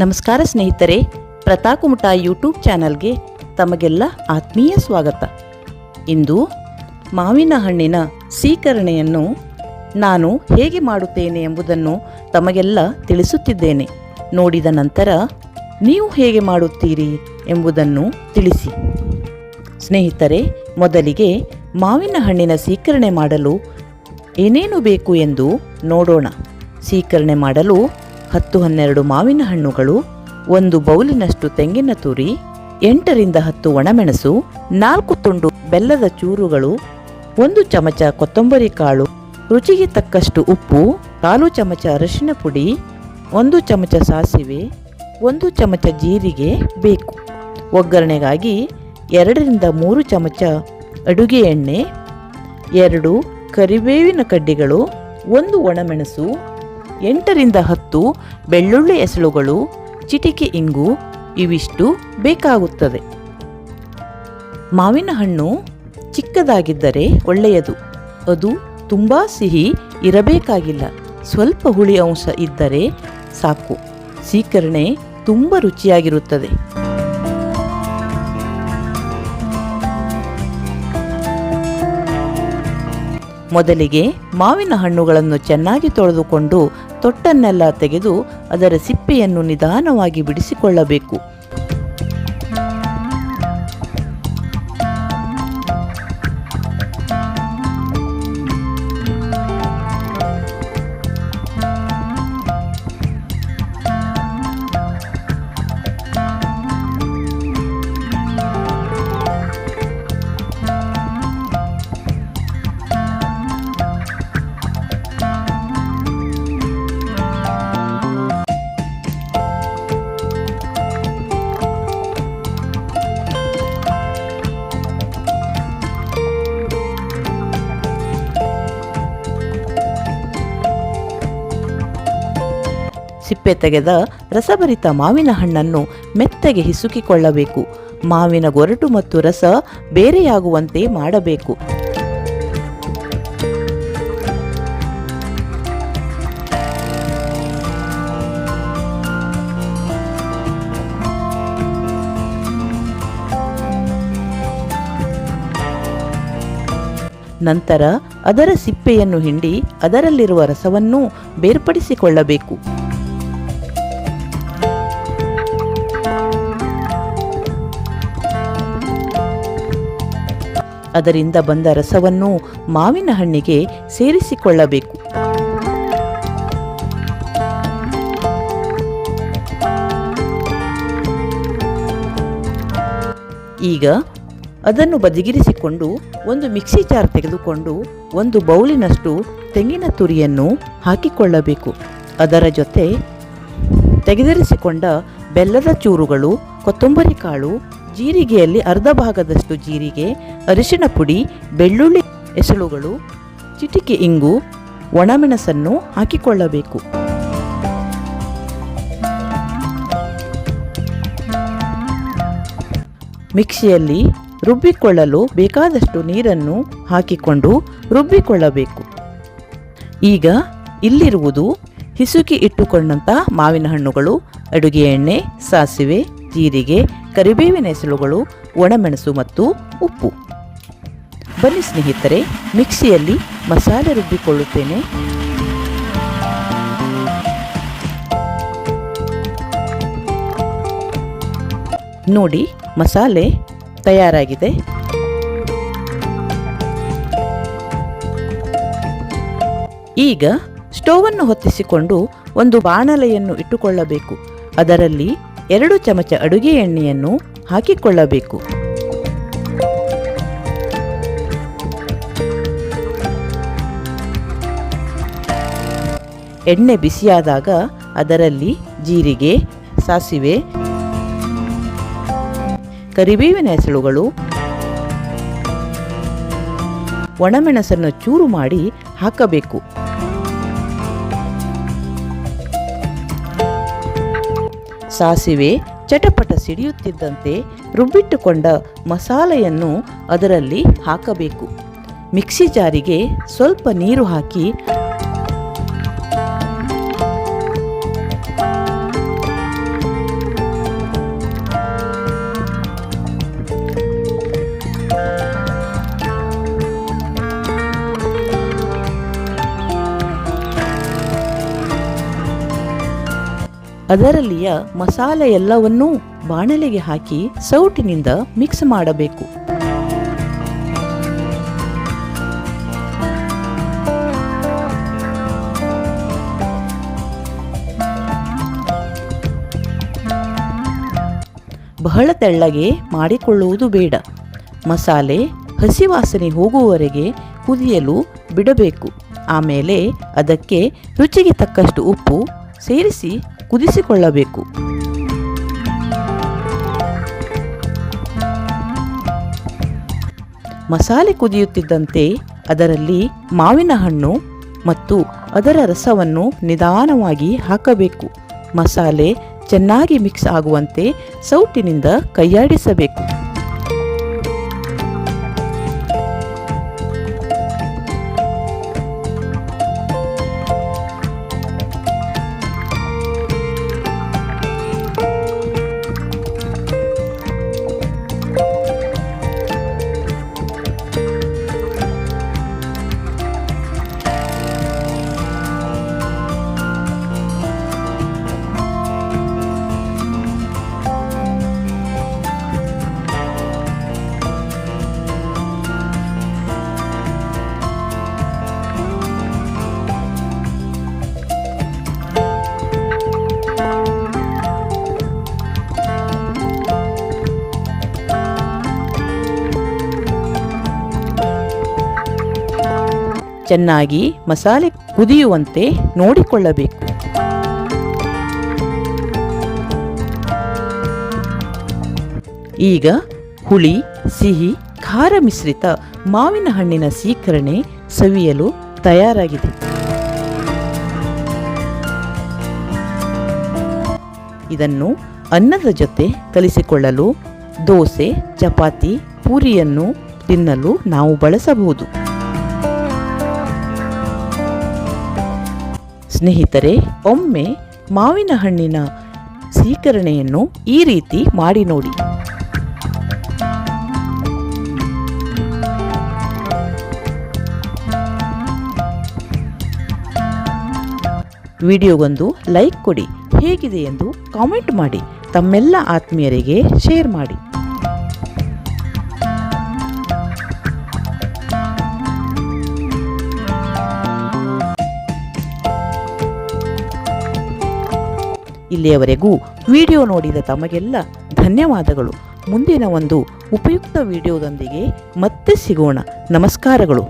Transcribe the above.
ನಮಸ್ಕಾರ ಸ್ನೇಹಿತರೆ ಪ್ರತಾಕುಮುಟ ಯೂಟ್ಯೂಬ್ ಚಾನಲ್ಗೆ ತಮಗೆಲ್ಲ ಆತ್ಮೀಯ ಸ್ವಾಗತ. ಇಂದು ಮಾವಿನ ಹಣ್ಣಿನ ಸೀಕರಣೆಯನ್ನು ನಾನು ಹೇಗೆ ಮಾಡುತ್ತೇನೆ ಎಂಬುದನ್ನು ತಮಗೆಲ್ಲ ತಿಳಿಸುತ್ತಿದ್ದೇನೆ. ನೋಡಿದ ನಂತರ ನೀವು ಹೇಗೆ ಮಾಡುತ್ತೀರಿ ಎಂಬುದನ್ನು ತಿಳಿಸಿ. ಸ್ನೇಹಿತರೆ, ಮೊದಲಿಗೆ ಮಾವಿನ ಹಣ್ಣಿನ ಸೀಕರಣೆ ಮಾಡಲು ಏನೇನು ಬೇಕು ಎಂದು ನೋಡೋಣ. ಸೀಕರಣೆ ಮಾಡಲು ಹತ್ತು ಹನ್ನೆರಡು ಮಾವಿನ ಹಣ್ಣುಗಳು, ಒಂದು ಬೌಲಿನಷ್ಟು ತೆಂಗಿನ ತುರಿ, ಎಂಟರಿಂದ ಹತ್ತು ಒಣಮೆಣಸು, ನಾಲ್ಕು ತುಂಡು ಬೆಲ್ಲದ ಚೂರುಗಳು, ಒಂದು ಚಮಚ ಕೊತ್ತಂಬರಿ ಕಾಳು, ರುಚಿಗೆ ತಕ್ಕಷ್ಟು ಉಪ್ಪು ಕಾಲು ಚಮಚ ಅರಿಶಿನ ಪುಡಿ, ಒಂದು ಚಮಚ ಸಾಸಿವೆ, ಒಂದು ಚಮಚ ಜೀರಿಗೆ ಬೇಕು. ಒಗ್ಗರಣೆಗಾಗಿ ಎರಡರಿಂದ ಮೂರು ಚಮಚ ಅಡುಗೆ ಎಣ್ಣೆ, ಎರಡು ಕರಿಬೇವಿನ ಕಡ್ಡಿಗಳು, ಒಂದು ಒಣಮೆಣಸು ಎಂಟರಿಂದ ಹತ್ತು ಬೆಳ್ಳುಳ್ಳಿ ಎಸಳುಗಳು ಚಿಟಿಕೆ ಇಂಗು ಇವಿಷ್ಟು ಬೇಕಾಗುತ್ತದೆ. ಮಾವಿನ ಹಣ್ಣು ಚಿಕ್ಕದಾಗಿದ್ದರೆ ಒಳ್ಳೆಯದು. ಅದು ತುಂಬ ಸಿಹಿ ಇರಬೇಕಾಗಿಲ್ಲ. ಸ್ವಲ್ಪ ಹುಳಿ ಅಂಶ ಇದ್ದರೆ ಸಾಕು. ಸೀಕರಣೆ ತುಂಬ ರುಚಿಯಾಗಿರುತ್ತದೆ. ಮೊದಲಿಗೆ ಮಾವಿನ ಹಣ್ಣುಗಳನ್ನು ಚೆನ್ನಾಗಿ ತೊಳೆದುಕೊಂಡು ತೊಟ್ಟನ್ನೆಲ್ಲ ತೆಗೆದು ಅದರ ಸಿಪ್ಪೆಯನ್ನು ನಿಧಾನವಾಗಿ ಬಿಡಿಸಿಕೊಳ್ಳಬೇಕು. ಸಿಪ್ಪೆ ತೆಗೆದ ರಸಭರಿತ ಮಾವಿನ ಹಣ್ಣನ್ನು ಮೆತ್ತಗೆ ಹಿಸುಕಿಕೊಳ್ಳಬೇಕು. ಮಾವಿನ ಗೊರಟು ಮತ್ತು ರಸ ಬೇರೆಯಾಗುವಂತೆ ಮಾಡಬೇಕು. ನಂತರ ಅದರ ಸಿಪ್ಪೆಯನ್ನು ಹಿಂಡಿ ಅದರಲ್ಲಿರುವ ರಸವನ್ನೂ ಬೇರ್ಪಡಿಸಿಕೊಳ್ಳಬೇಕು. ಅದರಿಂದ ಬಂದ ರಸವನ್ನು ಮಾವಿನ ಹಣ್ಣಿಗೆ ಸೇರಿಸಿಕೊಳ್ಳಬೇಕು. ಈಗ ಅದನ್ನು ಬದಿಗಿರಿಸಿಕೊಂಡು ಒಂದು ಮಿಕ್ಸಿ ಜಾರ್ ತೆಗೆದುಕೊಂಡು ಒಂದು ಬೌಲಿನಷ್ಟು ತೆಂಗಿನ ತುರಿಯನ್ನು ಹಾಕಿಕೊಳ್ಳಬೇಕು. ಅದರ ಜೊತೆ ತೆಗೆದಿರಿಸಿಕೊಂಡ ಬೆಲ್ಲದ ಚೂರುಗಳು, ಕೊತ್ತಂಬರಿ ಕಾಳು ಜೀರಿಗೆಯಲ್ಲಿ ಅರ್ಧ ಭಾಗದಷ್ಟು ಜೀರಿಗೆ, ಅರಿಶಿಣ ಪುಡಿ, ಬೆಳ್ಳುಳ್ಳಿ ಎಸಳುಗಳು ಚಿಟಿಕೆ ಇಂಗು, ಒಣಮೆಣಸನ್ನು ಹಾಕಿಕೊಳ್ಳಬೇಕು. ಮಿಕ್ಸಿಯಲ್ಲಿ ರುಬ್ಬಿಕೊಳ್ಳಲು ಬೇಕಾದಷ್ಟು ನೀರನ್ನು ಹಾಕಿಕೊಂಡು ರುಬ್ಬಿಕೊಳ್ಳಬೇಕು. ಈಗ ಇಲ್ಲಿರುವುದು ಹಿಸುಕಿ ಇಟ್ಟುಕೊಂಡಂತಹ ಮಾವಿನ ಹಣ್ಣುಗಳು, ಅಡುಗೆ ಎಣ್ಣೆ, ಸಾಸಿವೆ, ಜೀರಿಗೆ ಕರಿಬೇವಿನ ಹೆಸರುಗಳು, ಒಣಮೆಣಸು ಮತ್ತು ಉಪ್ಪು. ಬನ್ನಿ ಸ್ನೇಹಿತರೆ, ಮಿಕ್ಸಿಯಲ್ಲಿ ಮಸಾಲೆ ರುಬ್ಬಿಕೊಳ್ಳುತ್ತೇನೆ. ನೋಡಿ, ಮಸಾಲೆ ತಯಾರಾಗಿದೆ. ಈಗ ಸ್ಟೋವನ್ನು ಹೊತ್ತಿಸಿಕೊಂಡು ಒಂದು ಬಾಣಲೆಯನ್ನು ಇಟ್ಟುಕೊಳ್ಳಬೇಕು. ಅದರಲ್ಲಿ ಎರಡು ಚಮಚ ಅಡುಗೆ ಎಣ್ಣೆಯನ್ನು ಹಾಕಿಕೊಳ್ಳಬೇಕು. ಎಣ್ಣೆ ಬಿಸಿಯಾದಾಗ ಅದರಲ್ಲಿ ಜೀರಿಗೆ, ಸಾಸಿವೆ, ಕರಿಬೇವಿನ ಹೆಸಳುಗಳು, ಒಣಮೆಣಸನ್ನು ಚೂರು ಮಾಡಿ ಹಾಕಬೇಕು. ಸಾಸಿವೆ ಚಟಪಟ ಸಿಡಿಯುತ್ತಿದ್ದಂತೆ ರುಬ್ಬಿಟ್ಟುಕೊಂಡ ಮಸಾಲೆಯನ್ನು ಅದರಲ್ಲಿ ಹಾಕಬೇಕು. ಮಿಕ್ಸಿ ಜಾರಿಗೆ ಸ್ವಲ್ಪ ನೀರು ಹಾಕಿ ಅದರಲ್ಲಿಯ ಮಸಾಲೆ ಎಲ್ಲವನ್ನೂ ಬಾಣಲೆಗೆ ಹಾಕಿ ಸೌಟಿನಿಂದ ಮಿಕ್ಸ್ ಮಾಡಬೇಕು. ಬಹಳ ತೆಳ್ಳಗೆ ಮಾಡಿಕೊಳ್ಳುವುದು ಬೇಡ. ಮಸಾಲೆ ಹಸಿ ವಾಸನೆ ಹೋಗುವವರೆಗೆ ಕುದಿಯಲು ಬಿಡಬೇಕು. ಆಮೇಲೆ ಅದಕ್ಕೆ ರುಚಿಗೆ ತಕ್ಕಷ್ಟು ಉಪ್ಪು ಸೇರಿಸಿ ಕುದಿಸಿಕೊಳ್ಳಬೇಕು. ಮಸಾಲೆ ಕುದಿಯುತ್ತಿದ್ದಂತೆ ಅದರಲ್ಲಿ ಮಾವಿನ ಹಣ್ಣು ಮತ್ತು ಅದರ ರಸವನ್ನು ನಿಧಾನವಾಗಿ ಹಾಕಬೇಕು. ಮಸಾಲೆ ಚೆನ್ನಾಗಿ ಮಿಕ್ಸ್ ಆಗುವಂತೆ ಸೌಟಿನಿಂದ ಕೈಯಾಡಿಸಬೇಕು. ಚೆನ್ನಾಗಿ ಮಸಾಲೆ ಕುದಿಯುವಂತೆ ನೋಡಿಕೊಳ್ಳಬೇಕು. ಈಗ ಹುಳಿ, ಸಿಹಿ, ಖಾರ ಮಿಶ್ರಿತ ಮಾವಿನ ಹಣ್ಣಿನ ಸೀಕರಣೆ ಸವಿಯಲು ತಯಾರಾಗಿದೆ. ಇದನ್ನು ಅನ್ನದ ಜೊತೆ ಕಲಿಸಿಕೊಳ್ಳಲು ದೋಸೆ, ಚಪಾತಿ, ಪೂರಿಯನ್ನು ತಿನ್ನಲು ನಾವು ಬಳಸಬಹುದು. ಸ್ನೇಹಿತರೆ, ಒಮ್ಮೆ ಮಾವಿನ ಹಣ್ಣಿನ ಸ್ವೀಕರಣೆಯನ್ನು ಈ ರೀತಿ ಮಾಡಿ ನೋಡಿ. ವಿಡಿಯೋಗೊಂದು ಲೈಕ್ ಕೊಡಿ, ಹೇಗಿದೆ ಎಂದು ಕಾಮೆಂಟ್ ಮಾಡಿ, ತಮ್ಮೆಲ್ಲ ಆತ್ಮೀಯರಿಗೆ ಶೇರ್ ಮಾಡಿ. ಇಲ್ಲಿಯವರೆಗೂ ವಿಡಿಯೋ ನೋಡಿದ ತಮಗೆಲ್ಲ ಧನ್ಯವಾದಗಳು. ಮುಂದಿನ ಒಂದು ಉಪಯುಕ್ತ ವಿಡಿಯೋದೊಂದಿಗೆ ಮತ್ತೆ ಸಿಗೋಣ. ನಮಸ್ಕಾರಗಳು.